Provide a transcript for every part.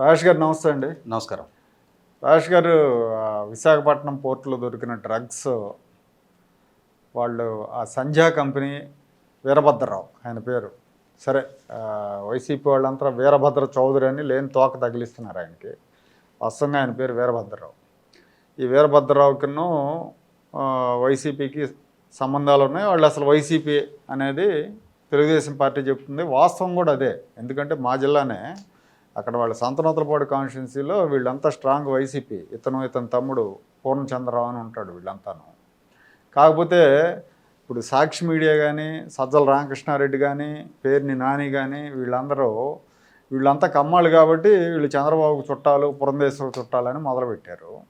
రాజేష్ గారు నమస్తే అండి. నమస్కారం. రాజేష్ గారు విశాఖపట్నం పోర్టులో దొరికిన డ్రగ్స్ వాళ్ళు ఆ సంధ్యా కంపెనీ వీరభద్రరావు ఆయన పేరు. సరే వైసీపీ వాళ్ళంతా వీరభద్ర చౌదరి అని లేని తోక తగిలిస్తున్నారు ఆయనకి. వాస్తవంగా ఆయన పేరు వీరభద్రరావు. ఈ వీరభద్రరావుకిను వైసీపీకి సంబంధాలు ఉన్నాయి. వాళ్ళు అసలు వైసీపీ అనేది తెలుగుదేశం పార్టీ చెప్తుంది. వాస్తవం కూడా అదే. ఎందుకంటే మా జిల్లానే అక్కడ వాళ్ళ సంతనోతలపాడు కాన్స్టిట్యున్సీలో వీళ్ళంతా స్ట్రాంగ్ వైసీపీ. ఇతను ఇతని తమ్ముడు పూర్ణచంద్రరావు అని ఉంటాడు వీళ్ళంతాను. కాకపోతే ఇప్పుడు సాక్షి మీడియా కానీ సజ్జల రామకృష్ణారెడ్డి కానీ పేర్ని నాని కానీ వీళ్ళందరూ వీళ్ళంతా కమ్మాళ్ళు కాబట్టి వీళ్ళు చంద్రబాబుకు చుట్టాలు పురంధేశ్వర చుట్టాలని మొదలుపెట్టారు.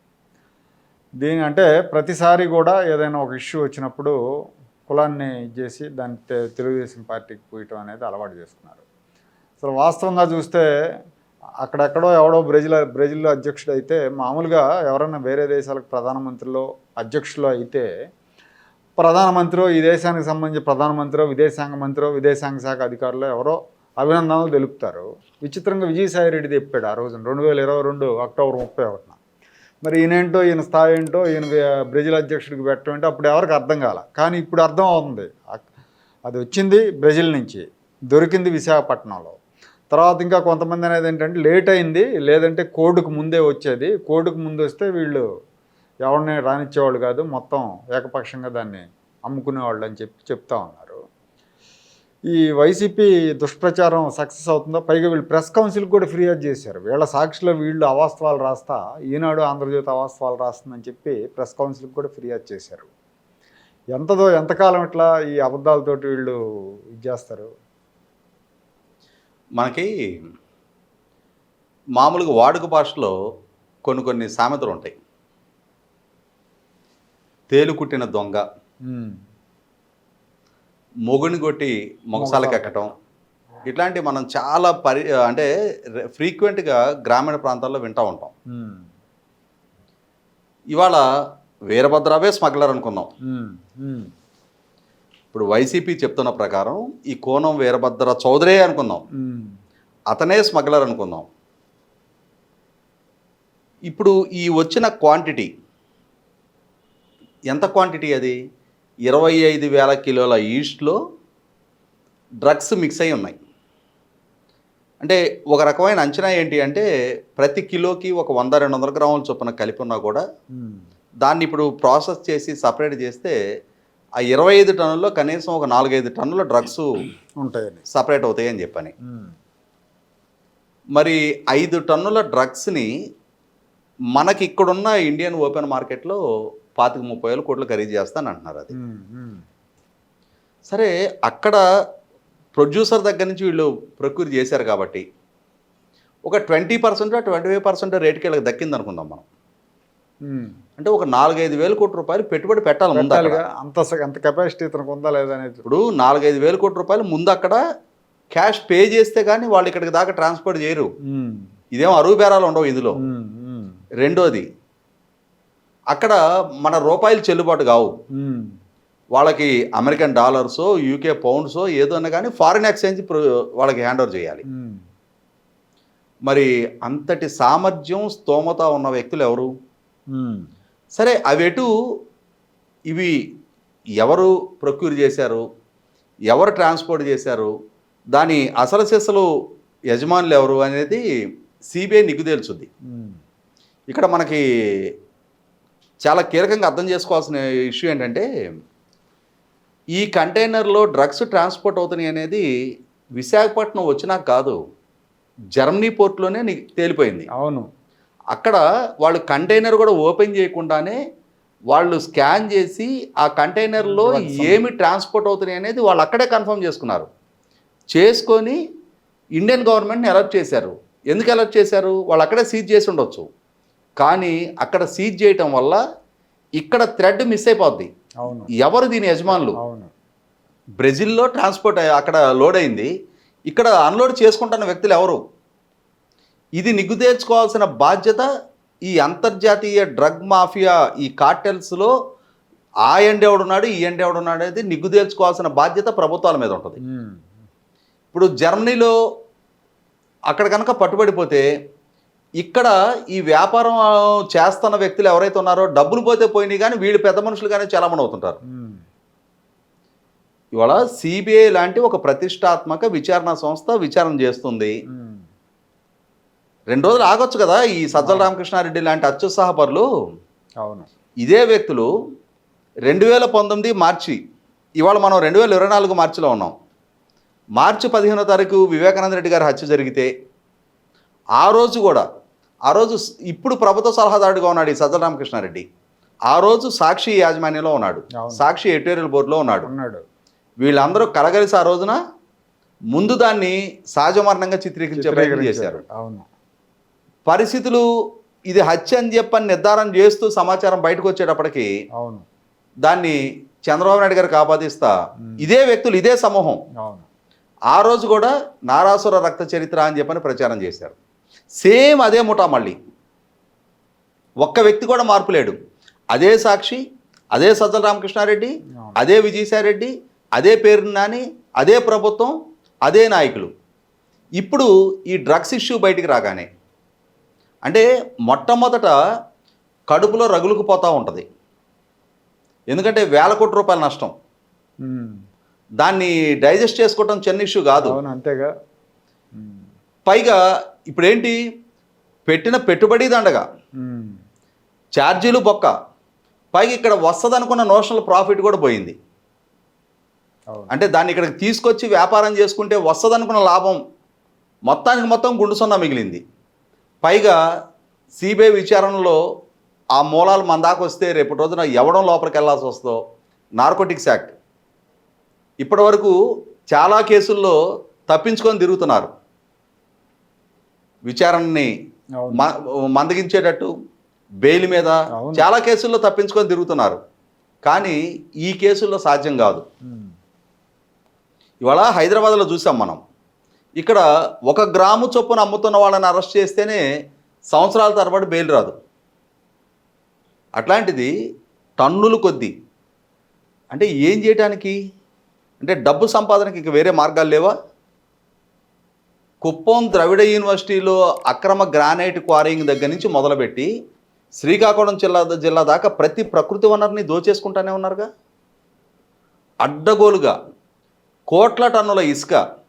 దీని అంటే ప్రతిసారి కూడా ఏదైనా ఒక ఇష్యూ వచ్చినప్పుడు కులాన్ని ఇచ్చేసి దాన్ని తె- తెలుగుదేశం పార్టీకి పోయటం అనేది అలవాటు చేసుకున్నారు. అసలు వాస్తవంగా చూస్తే అక్కడెక్కడో ఎవడో బ్రెజిల్ బ్రెజిల్లో అధ్యక్షుడు అయితే మామూలుగా ఎవరైనా వేరే దేశాలకు ప్రధానమంత్రిలో అధ్యక్షులు అయితే ప్రధానమంత్రి ఈ దేశానికి సంబంధించి ప్రధానమంత్రి విదేశాంగ మంత్రి విదేశాంగ శాఖ అధికారులు ఎవరో అభినందనలు తెలుపుతారు. విచిత్రంగా విజయసాయి రెడ్డి చెప్పాడు ఆ రోజున రెండు వేల ఇరవై రెండు అక్టోబర్ ముప్పై ఒకటిన. మరి ఈయనేంటో ఈయన స్థాయి ఏంటో ఈయన వే- బ్రెజిల్ అధ్యక్షుడికి పెట్టడం ఏంటో అప్పుడు ఎవరికి అర్థం కాల. కానీ ఇప్పుడు అర్థం అవుతుంది. అది వచ్చింది బ్రెజిల్ నుంచి దొరికింది విశాఖపట్నంలో. తర్వాత ఇంకా కొంతమంది అనేది ఏంటంటే లేట్ అయింది లేదంటే కోర్టుకు ముందే వచ్చేది. కోర్టుకు ముందు వస్తే వీళ్ళు ఎవరిని రానిచ్చేవాళ్ళు కాదు మొత్తం ఏకపక్షంగా దాన్ని అమ్ముకునేవాళ్ళు అని చెప్పి చెప్తా ఉన్నారు. ఈ వైసీపీ దుష్ప్రచారం సక్సెస్ అవుతుందో? పైగా వీళ్ళు ప్రెస్ కౌన్సిల్కి కూడా ఫిర్యాదు చేశారు. వీళ్ళ సాక్షిలో వీళ్ళు అవాస్తవాలు రాస్తా ఈనాడు ఆంధ్రజ్యోతి అవాస్తవాలు రాస్తుందని చెప్పి ప్రెస్ కౌన్సిల్కి కూడా ఫిర్యాదు చేశారు. ఎంతదో ఎంతకాలం ఇట్లా ఈ అబద్ధాలతోటి వీళ్ళు ఇది చేస్తారు? మనకి మామూలుగా వాడుక భాషలో కొన్ని కొన్ని సామెతలు ఉంటాయి. తేలు కుట్టిన దొంగ. మొగుని కొట్టి మొగసాలకు ఎక్కటం ఇట్లాంటివి మనం చాలా పరి అంటే ఫ్రీక్వెంట్గా గ్రామీణ ప్రాంతాల్లో వింటూ ఉంటాం. ఇవాళ వీరభద్రావే స్మగ్లర్ ఉమ్, ఇప్పుడు వైసీపీ చెప్తున్న ప్రకారం ఈ కోనం వీరభద్ర చౌదరే అనుకుందాం. అతనే స్మగ్లర్ అనుకుందాం. ఇప్పుడు ఈ వచ్చిన క్వాంటిటీ ఎంత క్వాంటిటీ అది? ఇరవై ఐదు వేల కిలోల ఈస్ట్లో డ్రగ్స్ మిక్స్ అయి ఉన్నాయి. అంటే ఒక రకమైన అంచనా ఏంటి అంటే ప్రతి కిలోకి ఒక వంద రెండు వందల గ్రాముల చొప్పున కలిపి ఉన్నా కూడా దాన్ని ఇప్పుడు ప్రాసెస్ చేసి సపరేట్ చేస్తే ఆ ఇరవై ఐదు టన్నుల్లో కనీసం ఒక నాలుగైదు టన్నుల డ్రగ్స్ ఉంటాయని సపరేట్ అవుతాయని చెప్పని. మరి ఐదు టన్నుల డ్రగ్స్ని మనకి ఇక్కడున్న ఇండియన్ ఓపెన్ మార్కెట్లో పాతిక ముప్పై వేల కోట్లు ఖరీదు చేస్తాను అంటున్నారు అది. సరే అక్కడ ప్రొడ్యూసర్ దగ్గర నుంచి వీళ్ళు ప్రొక్యూర్ చేశారు కాబట్టి ఒక twenty percent twenty five percent రేటుకి వీళ్ళకి దక్కింది అనుకుందాం మనం. అంటే ఒక నాలుగైదు వేల కోట్ల రూపాయలు పెట్టుబడి పెట్టాలి ముందు అంత అంత కెపాసిటీ ఇతనికి ఉందా లేదా అనేది. ఇప్పుడు నాలుగైదు వేల కోట్ల రూపాయలు ముందు అక్కడ క్యాష్ పే చేస్తే కానీ వాళ్ళు ఇక్కడికి దాకా ట్రాన్స్పోర్ట్ చేయరు. ఇదేం అరువు బేరాలు ఉండవు ఇందులో. రెండోది అక్కడ మన రూపాయలు చెల్లుబాటు కావు. వాళ్ళకి అమెరికన్ డాలర్సో యూకే పౌండ్సో ఏదో అన్నా కానీ ఫారిన్ ఎక్స్చేంజ్ వాళ్ళకి హ్యాండ్ ఓవర్ చేయాలి మరి అంతటి సామర్థ్యం స్తోమత ఉన్న వ్యక్తులు ఎవరు? సరే అవేటు ఇవి ఎవరు ప్రొక్యూర్ చేశారు? ఎవరు ట్రాన్స్పోర్ట్ చేశారు? దాని అసలు సెసలు యజమానులు ఎవరు అనేది సిబిఐ నిగ్గు తేల్చుద్ది. ఇక్కడ మనకి చాలా కీలకంగా అర్థం చేసుకోవాల్సిన ఇష్యూ ఏంటంటే ఈ కంటైనర్లో డ్రగ్స్ ట్రాన్స్పోర్ట్ అవుతున్నాయి అనేది విశాఖపట్నం వచ్చినాక కాదు జర్మనీ పోర్ట్లోనే తేలిపోయింది. అవును. అక్కడ వాళ్ళు కంటైనర్ కూడా ఓపెన్ చేయకుండానే వాళ్ళు స్కాన్ చేసి ఆ కంటైనర్లో Drugs. ఏమి ట్రాన్స్పోర్ట్ అవుతున్నాయి అనేది వాళ్ళు అక్కడే కన్ఫర్మ్ చేసుకున్నారు. చేసుకొని ఇండియన్ గవర్నమెంట్ని అలర్ట్ చేశారు. ఎందుకు అలర్ట్ చేశారు? వాళ్ళు అక్కడే సీజ్ చేసి ఉండొచ్చు. కానీ అక్కడ సీజ్ చేయటం వల్ల ఇక్కడ థ్రెడ్ మిస్ అయిపోద్ది. ఎవరు దీని యజమానులు? బ్రెజిల్లో ట్రాన్స్పోర్ట్ అయ్యి- అక్కడ లోడ్ అయింది. ఇక్కడ అన్లోడ్ చేసుకుంటున్న వ్యక్తులు ఎవరు? ఇది నిగ్గు తేల్చుకోవాల్సిన బాధ్యత ఈ అంతర్జాతీయ డ్రగ్ మాఫియా ఈ కార్టెల్స్లో ఆ ఎండ్ ఎవడున్నాడు ఈ ఎండ్ ఎవడున్నాడు అనేది నిగ్గు తేల్చుకోవాల్సిన బాధ్యత ప్రభుత్వాల మీద ఉంటుంది ఇప్పుడు జర్మనీలో అక్కడ కనుక పట్టుబడిపోతే ఇక్కడ ఈ వ్యాపారం చేస్తున్న వ్యక్తులు ఎవరైతే ఉన్నారో డబ్బులు పోతే పోయినాయి కానీ వీళ్ళు పెద్ద మనుషులుగానే చలామణి అవుతుంటారు. ఇవాళ సిబిఐ లాంటి ఒక ప్రతిష్టాత్మక విచారణ సంస్థ విచారణ చేస్తుంది. రెండు రోజులు ఆగొచ్చు కదా ఈ సజ్జల రామకృష్ణారెడ్డి లాంటి అత్యుత్సాహపరులు? అవును. ఇదే వ్యక్తులు రెండు వేల పంతొమ్మిది మార్చి ఇవాళ మనం రెండు వేల ఇరవై నాలుగు మార్చిలో ఉన్నాం. మార్చి పదిహేనో తారీఖు వివేకానంద రెడ్డి గారి హత్య జరిగితే ఆ రోజు కూడా ఆ రోజు ఇప్పుడు ప్రభుత్వ సలహాదారుడిగా ఉన్నాడు ఈ సజ్జల రామకృష్ణారెడ్డి. ఆ రోజు సాక్షి యాజమాన్యంలో ఉన్నాడు. సాక్షి ఎడిటోరియల్ బోర్డులో ఉన్నాడు. ఉన్నాడు. వీళ్ళందరూ కలగలిసి ఆ రోజున ముందు దాన్ని సహజ మరణంగా చిత్రీకరించే ప్రయత్నం చేశారు. అవును. పరిస్థితులు ఇది హత్య అని చెప్పని నిర్ధారణ చేస్తూ సమాచారం బయటకు వచ్చేటప్పటికి అవును. దాన్ని చంద్రబాబు నాయుడు గారికి ఆపాదిస్తా ఇదే వ్యక్తులు ఇదే సమూహం. అవును. ఆ రోజు కూడా నారాసుర రక్త చరిత్ర అని చెప్పని ప్రచారం చేశారు. సేమ్ అదే ముఠా మళ్ళీ. ఒక్క వ్యక్తి కూడా మార్పు లేడు. అదే సాక్షి అదే సజ్జల రామకృష్ణారెడ్డి. అదే విజయసాయిరెడ్డి అదే పేరు నాని అదే ప్రభుత్వం అదే నాయకులు. ఇప్పుడు ఈ డ్రగ్స్ ఇష్యూ బయటికి రాగానే అంటే మొట్టమొదట కడుపులో రగులుకు పోతూ ఉంటుంది. ఎందుకంటే వేల కోట్ల రూపాయల నష్టం. దాన్ని డైజెస్ట్ చేసుకోవటం చిన్న ఇష్యూ కాదు. అంతేగా. పైగా ఇప్పుడేంటి? పెట్టిన పెట్టుబడి దండగా. ఛార్జీలు బొక్క. పైగా ఇక్కడ వస్తుందనుకున్న నోషనల్ ప్రాఫిట్ కూడా పోయింది. అంటే దాన్ని ఇక్కడికి తీసుకొచ్చి వ్యాపారం చేసుకుంటే వస్తుందనుకున్న లాభం మొత్తానికి మొత్తం గుండు సున్నా మిగిలింది. పైగా సిబిఐ విచారణలో ఆ మూలాలు మన దాకా వస్తే రేపటి రోజున ఎవడం లోపలికి వెళ్ళాల్సి వస్తుందో నార్కోటిక్స్ యాక్ట్ ఇప్పటి వరకు చాలా కేసుల్లో తప్పించుకొని తిరుగుతున్నారు. విచారణని మందగించేటట్టు బెయిల్ మీద. చాలా కేసుల్లో తప్పించుకొని తిరుగుతున్నారు. కానీ ఈ కేసుల్లో సాధ్యం కాదు. ఇవాళ హైదరాబాద్లో చూసాం మనం. ఇక్కడ ఒక గ్రాము చొప్పున అమ్ముతున్న వాళ్ళని అరెస్ట్ చేస్తేనే సంవత్సరాల తరబడి బెయిల్ రాదు. అట్లాంటిది టన్నులు కొద్దీ. అంటే ఏం చేయటానికి? అంటే డబ్బు సంపాదనకి ఇక వేరే మార్గాలు లేవా? కుప్పం ద్రవిడ యూనివర్సిటీలో అక్రమ గ్రానైట్ క్వారింగ్ దగ్గర నుంచి మొదలుపెట్టి శ్రీకాకుళం జిల్లా జిల్లా దాకా ప్రతి ప్రకృతి వనరుని దోచేసుకుంటానే ఉన్నారుగా? అడ్డగోలుగా కోట్ల టన్నుల ఇసుక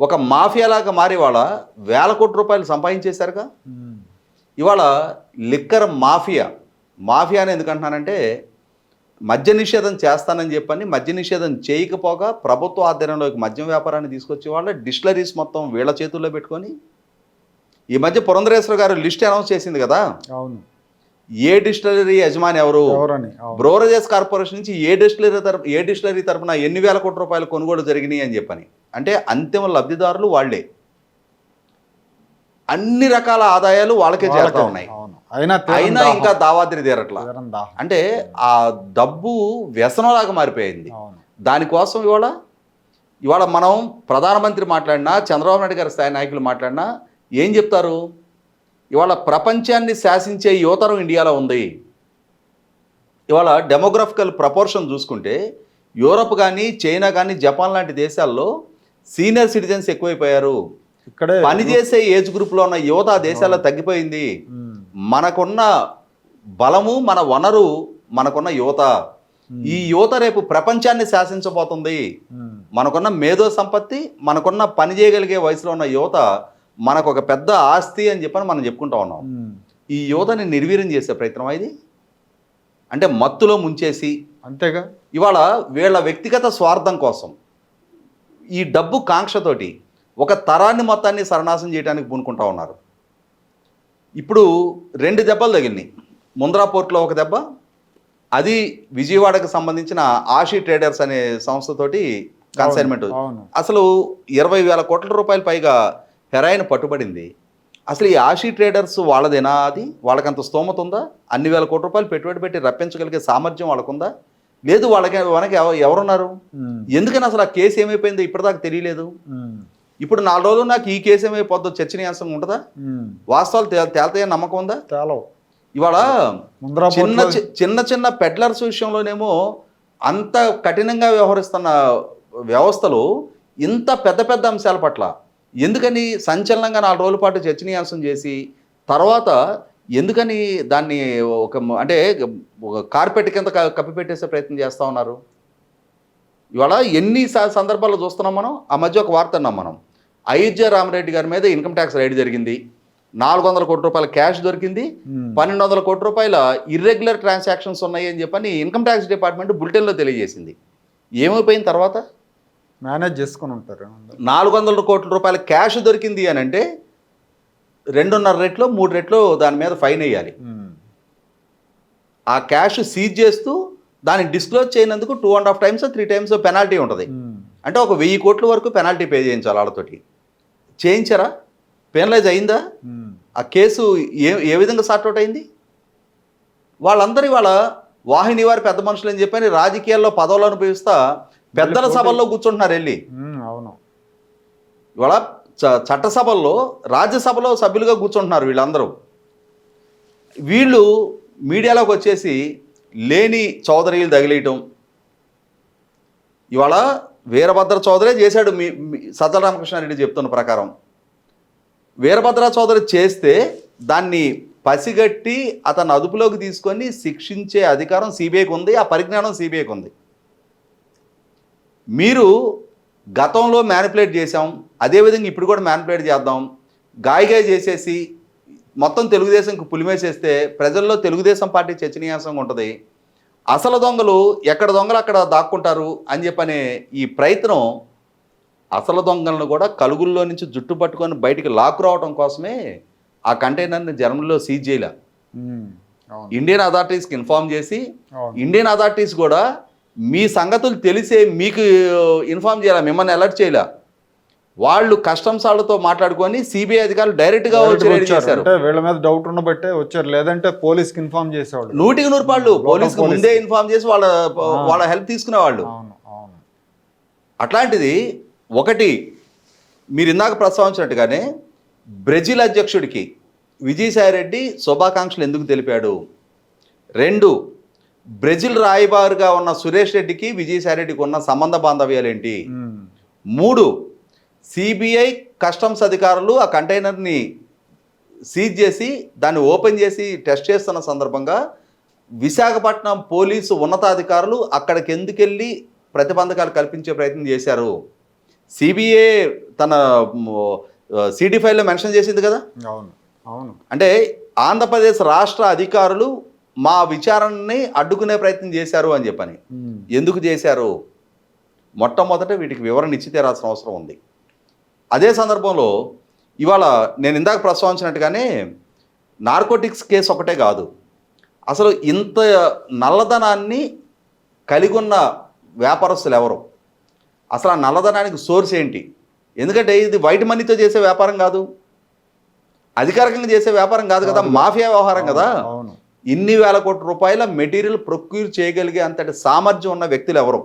ఒక మాఫియాలాగా మారి వాళ్ళ వేల కోట్ల రూపాయలు సంపాదించేశారుగా. ఇవాళ లిక్కర్ మాఫియా మాఫియా అని ఎందుకంటున్నానంటే మద్య నిషేధం చేస్తానని చెప్పని మద్య నిషేధం చేయకపోగా ప్రభుత్వ ఆధ్వర్యంలోకి మద్యం వ్యాపారాన్ని తీసుకొచ్చే వాళ్ళ డిస్టిలరీస్ మొత్తం వీళ్ళ చేతుల్లో పెట్టుకొని ఈ మధ్య పురంధరేశ్వర గారు లిస్ట్ అనౌన్స్ చేసింది కదా? అవును. ఏ డిస్టిలరీ యజమాని ఎవరు? బ్రోవరేజెస్ కార్పొరేషన్ నుంచి ఏ డిస్టిలరీ తరపు ఏ డిస్టిలరీ తరపున ఎన్ని వేల కోట్ల రూపాయలు కొనుగోలు జరిగినాయి అని చెప్పని. అంటే అంతిమ లబ్ధిదారులు వాళ్ళే. అన్ని రకాల ఆదాయాలు వాళ్ళకే చేరుతా. ఉన్నాయి. అయినా. ఇంకా దావాతిరి తీరట్లా. అంటే ఆ డబ్బు వ్యసనంలాగా మారిపోయింది. దానికోసం ఇవాళ ఇవాళ మనం ప్రధానమంత్రి మాట్లాడినా చంద్రబాబు నాయుడు గారి స్థాయి నాయకులు మాట్లాడినా ఏం చెప్తారు? ఇవాళ ప్రపంచాన్ని శాసించే యువతరం ఇండియాలో ఉంది. ఇవాళ డెమోగ్రఫికల్ ప్రపోర్షన్ చూసుకుంటే యూరప్ కానీ చైనా కానీ జపాన్ లాంటి దేశాల్లో సీనియర్ సిటిజన్స్ ఎక్కువైపోయారు. ఇక్కడే పనిచేసే ఏజ్ గ్రూప్లో ఉన్న యువత ఆ దేశాల్లో తగ్గిపోయింది. మనకున్న బలము మన వనరు మనకున్న యువత. ఈ యువత రేపు ప్రపంచాన్ని శాసించబోతుంది. మనకున్న మేధో సంపత్తి మనకున్న పని చేయగలిగే వయసులో ఉన్న యువత మనకు ఒక పెద్ద ఆస్తి అని చెప్పని మనం చెప్పుకుంటా ఉన్నాం. ఈ యువతని నిర్వీర్యం చేసే ప్రయత్నం ఇది అంటే మత్తులో ముంచేసి అంతేగా? ఇవాళ వీళ్ళ వ్యక్తిగత స్వార్థం కోసం ఈ డబ్బు కాంక్షతోటి ఒక తరాన్ని మొత్తాన్ని సరణాసం చేయడానికి పూనుకుంటా ఉన్నారు. ఇప్పుడు రెండు దెబ్బలు తగిలినాయి. ముంద్రా పోర్ట్లో ఒక దెబ్బ అది విజయవాడకు సంబంధించిన ఆషి ట్రేడర్స్ అనే సంస్థతోటి కన్సైన్మెంట్ అసలు ఇరవై వేల కోట్ల రూపాయల పైగా హెరాయిన్ పట్టుబడింది. అసలు ఈ ఆషీ ట్రేడర్స్ వాళ్ళదేనా అది? వాళ్ళకంత స్తోమత ఉందా? అన్ని వేల కోట్ల రూపాయలు పెట్టుబడి పెట్టి రప్పించగలిగే సామర్థ్యం వాళ్ళకుందా? లేదు వాళ్ళకి మనకి ఎవ- ఎవరున్నారు. ఎందుకని అసలు ఆ కేసు ఏమైపోయిందో ఇప్పటిదాకా తెలియలేదు. ఇప్పుడు నాలుగు రోజులు నాకు ఈ కేసు ఏమైపోద్దో చర్చనీయాంశం ఉంటుందా. వాస్తవాలు తే తేల్తాయని నమ్మకం ఉందా? తేలవు. ఇవాళ చిన్న చిన్న చిన్న పెడ్లర్స్ విషయంలోనేమో అంత కఠినంగా వ్యవహరిస్తున్న వ్యవస్థలు ఇంత పెద్ద పెద్ద అంశాల పట్ల ఎందుకని సంచలనంగా నాలుగు రోజుల పాటు చర్చనీయాంశం చేసి తర్వాత ఎందుకని దాన్ని ఒక అంటే ఒక కార్పెట్ కింద కప్పిపెట్టేసే ప్రయత్నం చేస్తూ ఉన్నారు? ఇవాళ ఎన్ని సందర్భాల్లో చూస్తున్నాం మనం? ఆ మధ్య ఒక వార్త అన్నాం మనం. అయోధ్య రామరెడ్డి గారి మీద ఇన్కమ్ ట్యాక్స్ రైడ్ జరిగింది. నాలుగు వందల కోట్ల రూపాయల క్యాష్ దొరికింది. పన్నెండు వందల కోట్ల రూపాయల ఇర్రెగ్యులర్ ట్రాన్సాక్షన్స్ ఉన్నాయి అని చెప్పని ఇన్కమ్ ట్యాక్స్ డిపార్ట్మెంట్ బులెటిన్లో తెలియజేసింది. ఏమైపోయిన తర్వాత? మేనేజ్ చేసుకుని ఉంటారు. నాలుగు వందల కోట్ల రూపాయల క్యాష్ దొరికింది అని అంటే రెండున్నర రెట్లు మూడు రెట్లు దాని మీద ఫైన్ వేయాలి. ఆ క్యాష్ సీజ్ చేస్తూ దాన్ని disclose చేయనందుకు two and half times three times penalty ఉంటుంది. అంటే ఒక వెయ్యి కోట్ల వరకు పెనాల్టీ పే చేయించాలి వాళ్ళతోటి. చేయించారా? పెనలైజ్ అయిందా. ఆ కేసు ఏ ఏ విధంగా సార్ట్అవుట్ అయింది? వాళ్ళందరి వాళ్ళ వాహిని వారి పెద్ద మనుషులు అని చెప్పని రాజకీయాల్లో పదవులు అనుభవిస్తా పెద్దల సభల్లో కూర్చుంటున్నారు వెళ్ళి. అవును. ఇవాళ చట్టసభల్లో రాజ్యసభలో సభ్యులుగా కూర్చుంటున్నారు వీళ్ళందరూ. వీళ్ళు మీడియాలోకి వచ్చేసి లేని చౌదరీలు తగిలేయటం. ఇవాళ వీరభద్ర చౌదరే చేశాడు మీ మీ- సజ్జల రామకృష్ణారెడ్డి చెప్తున్న ప్రకారం. వీరభద్ర చౌదరి చేస్తే దాన్ని పసిగట్టి అతను అదుపులోకి తీసుకొని శిక్షించే అధికారం సిబిఐకి ఉంది ఆ పరిజ్ఞానం సిబిఐకి ఉంది. మీరు గతంలో మ్యానిపులేట్ చేసాం అదేవిధంగా ఇప్పుడు కూడా మ్యానిపులేట్ చేద్దాం. గాయగాయ చేసేసి మొత్తం తెలుగుదేశంకి పులిమేసేస్తే ప్రజల్లో తెలుగుదేశం పార్టీ చర్చనీయాంశంగా ఉంటుంది. అసలు దొంగలు ఎక్కడ దొంగలు అక్కడ దాక్కుంటారు అని చెప్పనే ఈ ప్రయత్నం అసలు దొంగలను కూడా కలుగుల్లో నుంచి జుట్టు పట్టుకొని బయటికి లాక్ రావడం కోసమే ఆ కంటైనర్ని జర్మనీలో సీజ్ చేయలే. ఇండియన్ అథారిటీస్కి ఇన్ఫార్మ్ చేసి ఇండియన్ అథారిటీస్ కూడా మీ సంగతులు తెలిసే మీకు ఇన్ఫార్మ్ చేయాలి? మిమ్మల్ని అలర్ట్ చేయలే? వాళ్ళు కస్టమ్స్ వాళ్ళతో మాట్లాడుకొని సిబిఐ అధికారులు డైరెక్ట్గా వచ్చి Direct గా రైడ్ వచ్చారు. చేశారు. వీళ్ళ మీద డౌట్ ఉండబట్టే వచ్చారు. లేదంటే పోలీస్కి ఇన్ఫార్మ్ చేసేవాళ్ళు. నూటికి నూరు పాళ్ళు పోలీస్. ముందే ఇన్ఫార్మ్ చేసి వాళ్ళ వాళ్ళ హెల్ప్ తీసుకునేవాళ్ళు అట్లాంటిది ఒకటి మీరు ఇందాక ప్రస్తావించినట్టుగానే బ్రెజిల్ అధ్యక్షుడికి విజయసాయిరెడ్డి శుభాకాంక్షలు ఎందుకు తెలిపాడు? రెండు బ్రెజిల్ రాయబారుగా ఉన్న సురేష్ రెడ్డికి విజయసాయిరెడ్డికి ఉన్న సంబంధ బాంధవ్యాలు ఏంటి. మూడు సిబిఐ కస్టమ్స్ అధికారులు ఆ కంటైనర్ని సీజ్ చేసి దాన్ని ఓపెన్ చేసి టెస్ట్ చేస్తున్న సందర్భంగా విశాఖపట్నం పోలీసు ఉన్నతాధికారులు అక్కడికి ఎందుకెళ్ళి ప్రతిబంధకాలు కల్పించే ప్రయత్నం చేశారు? సిబిఐ తన సిడి ఫైల్లో మెన్షన్ చేసింది కదా? అవును. అవును. అంటే ఆంధ్రప్రదేశ్ రాష్ట్ర అధికారులు మా విచారణని అడ్డుకునే ప్రయత్నం చేశారు అని చెప్పని. ఎందుకు చేశారు? మొట్టమొదట వీటికి వివరణ ఇచ్చి తీరాల్సిన అవసరం ఉంది. అదే సందర్భంలో ఇవాళ నేను ఇందాక ప్రస్తావించినట్టుగానే నార్కోటిక్స్ కేసు ఒకటే కాదు. అసలు ఇంత నల్లధనాన్ని కలిగి ఉన్న వ్యాపారస్తులు ఎవరు? అసలు ఆ నల్లధనానికి సోర్స్ ఏంటి? ఎందుకంటే ఇది వైట్ మనీతో చేసే వ్యాపారం కాదు. అధికారికంగా చేసే వ్యాపారం కాదు కదా మాఫియా వ్యవహారం కదా. అవును. ఇన్ని వేల కోట్ల రూపాయల మెటీరియల్ ప్రొక్యూర్ చేయగలిగే అంతటి సామర్థ్యం ఉన్న వ్యక్తులు ఎవరు.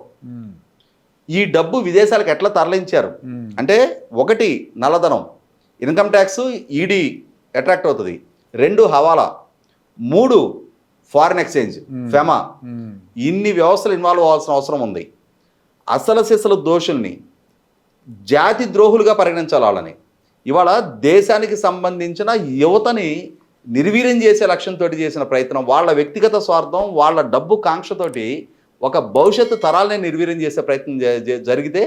ఈ డబ్బు విదేశాలకు ఎట్లా తరలించారు. అంటే ఒకటి నల్లధనం ఇన్కమ్ ట్యాక్స్ ఈడీ అట్రాక్ట్ అవుతుంది. రెండు హవాలా మూడు ఫారిన్ ఎక్స్చేంజ్ ఫెమా. ఇన్ని వ్యవస్థలు ఇన్వాల్వ్ అవ్వాల్సిన అవసరం ఉంది. అసలు సిసలు దోషుల్ని జాతి ద్రోహులుగా పరిగణించాలి వాళ్ళని. ఇవాళ దేశానికి సంబంధించిన యువతని నిర్వీర్యం చేసే లక్ష్యంతో చేసిన ప్రయత్నం వాళ్ళ వ్యక్తిగత స్వార్థం వాళ్ళ డబ్బు కాంక్షతోటి ఒక భవిష్యత్తు తరాలని నిర్వీర్యం చేసే ప్రయత్నం జరిగితే.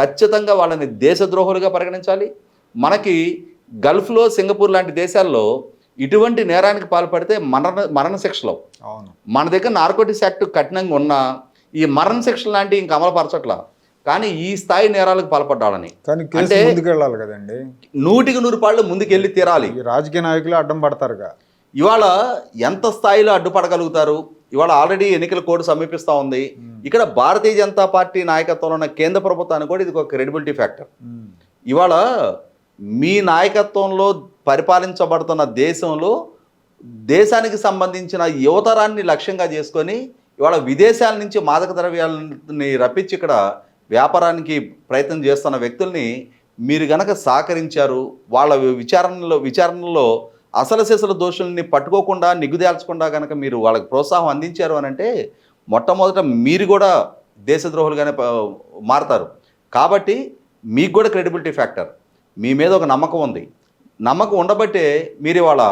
ఖచ్చితంగా వాళ్ళని దేశద్రోహులుగా పరిగణించాలి. మనకి గల్ఫ్లో సింగపూర్ లాంటి దేశాల్లో ఇటువంటి నేరానికి పాల్పడితే మరణ మరణ శిక్షలో. అవును. మన దగ్గర నార్కోటిక్స్ యాక్ట్ కఠినంగా ఉన్నా ఈ మరణ శిక్ష లాంటివి ఇంకా అమలుపరచట్ల. కానీ ఈ స్థాయి నేరాలకు కేసు అంటే- ముందుకెళ్ళాలి కదండి. నూటికి నూరు పాళ్ళు ముందుకెళ్ళి తీరాలి. రాజకీయ నాయకులు అడ్డం పడతారుగా. ఇవాళ ఎంత స్థాయిలో అడ్డుపడగలుగుతారు? ఇవాళ ఆల్రెడీ ఎన్నికల కోడ్ సమీపిస్తూ ఉంది. ఇక్కడ భారతీయ జనతా పార్టీ నాయకత్వంలో ఉన్న కేంద్ర ప్రభుత్వానికి కూడా ఇది ఒక క్రెడిబిలిటీ ఫ్యాక్టర్. ఇవాళ మీ నాయకత్వంలో పరిపాలించబడుతున్న దేశంలో దేశానికి సంబంధించిన యువతరాన్ని లక్ష్యంగా చేసుకొని ఇవాళ విదేశాల నుంచి మాదక ద్రవ్యాలని రప్పించి ఇక్కడ వ్యాపారానికి ప్రయత్నం చేస్తున్న వ్యక్తుల్ని మీరు గనక సహకరించారు వాళ్ళ విచారణలో విచారణలో అసలు సిసలు దోషుల్ని పట్టుకోకుండా నిగుదేల్చకుండా కనుక మీరు వాళ్ళకి ప్రోత్సాహం అందించారు అని అంటే మొట్టమొదట మీరు కూడా దేశద్రోహులుగానే మారతారు. కాబట్టి మీకు కూడా క్రెడిబిలిటీ ఫ్యాక్టర్. మీ మీద ఒక నమ్మకం ఉంది. నమ్మకం ఉండబట్టే మీరు ఇవాళ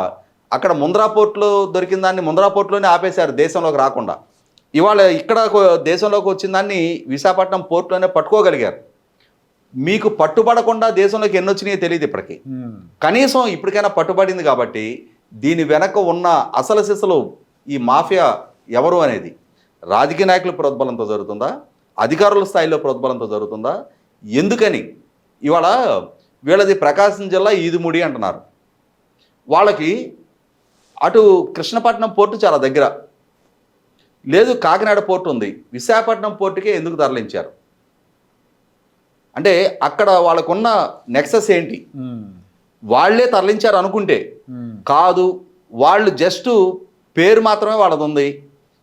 అక్కడ ముంద్రా పోర్ట్లో దొరికిన దాన్ని ముంద్రా పోర్ట్లోనే ఆపేశారు దేశంలోకి రాకుండా. ఇవాళ ఇక్కడ దేశంలోకి వచ్చిన దాన్ని విశాఖపట్నం పోర్ట్లోనే పట్టుకోగలిగారు. మీకు పట్టుబడకుండా దేశంలోకి ఎన్ని వచ్చినాయో తెలియదు ఇప్పటికి. కనీసం ఇప్పటికైనా పట్టుబడింది కాబట్టి దీని వెనక ఉన్న అసలు సిసలు ఈ మాఫియా ఎవరు అనేది రాజకీయ నాయకుల ప్రోద్బలంతో జరుగుతుందా? అధికారుల స్థాయిలో ప్రోద్బలంతో జరుగుతుందా? ఎందుకని? ఇవాళ వీళ్ళది ప్రకాశం జిల్లా ఈదుముడి అంటున్నారు. వాళ్ళకి అటు కృష్ణపట్నం పోర్టు చాలా దగ్గర. లేదు కాకినాడ పోర్టు ఉంది. విశాఖపట్నం పోర్టుకే ఎందుకు తరలించారు? అంటే అక్కడ వాళ్ళకున్న నెక్సస్ ఏంటి? వాళ్ళే తరలించారు అనుకుంటే కాదు వాళ్ళు జస్ట్ పేరు మాత్రమే వాళ్ళది ఉంది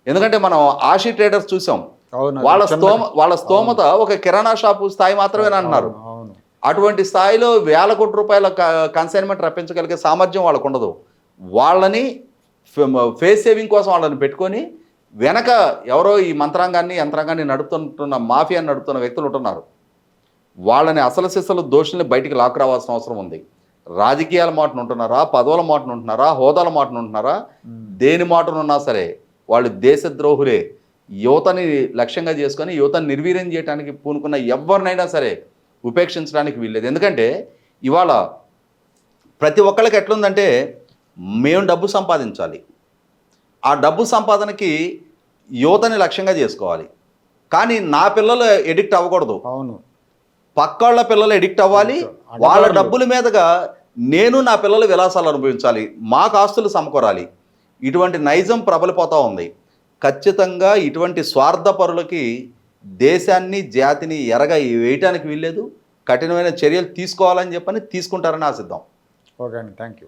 ఎందుకంటే మనం ఆషి ట్రేడర్స్ చూసాం. వాళ్ళ స్తోమ వాళ్ళ స్తోమత ఒక కిరాణా షాపు స్థాయి మాత్రమే అంటున్నారు అటువంటి స్థాయిలో వేల కోట్ల రూపాయల కన్సైన్మెంట్ రప్పించగలిగే సామర్థ్యం వాళ్ళకు ఉండదు వాళ్ళని ఫేస్ సేవింగ్ కోసం వాళ్ళని పెట్టుకొని వెనక ఎవరో ఈ మంత్రాంగాన్ని యంత్రాంగాన్ని నడుపుతుంటున్న మాఫియాని నడుపుతున్న వ్యక్తులు ఉంటున్నారు. వాళ్ళని అసలు సిసలు దోషుల్ని బయటికి లాక్ రావాల్సిన అవసరం ఉంది. రాజకీయాల మాటను ఉంటున్నారా? పదవుల మాటను ఉంటున్నారా? హోదాల మాటను ఉంటున్నారా? దేని మాటనున్నా సరే వాళ్ళు దేశద్రోహులే. యువతని లక్ష్యంగా చేసుకొని యువతని నిర్వీర్యం చేయడానికి పూనుకున్న ఎవరినైనా సరే ఉపేక్షించడానికి వీల్లేదు. ఎందుకంటే ఇవాళ ప్రతి ఒక్కళ్ళకి ఎట్లుందంటే మేము డబ్బు సంపాదించాలి. ఆ డబ్బు సంపాదనకి యువతని లక్ష్యంగా చేసుకోవాలి. కానీ నా పిల్లలు ఎడిక్ట్ అవ్వకూడదు. అవును. పక్కోళ్ళ పిల్లలు ఎడిక్ట్ అవ్వాలి. వాళ్ళ డబ్బుల మీదుగా నేను నా పిల్లలు విలాసాలు అనుభవించాలి. మాకు ఆస్తులు సమకూరాలి. ఇటువంటి నైజం ప్రబలిపోతూ ఉంది. ఖచ్చితంగా ఇటువంటి స్వార్థపరులకి దేశాన్ని జాతిని ఎరగ వేయటానికి వీల్లేదు. కఠినమైన చర్యలు తీసుకోవాలని చెప్పని తీసుకుంటారని ఆశిద్దాం. ఓకే అండి. Thank you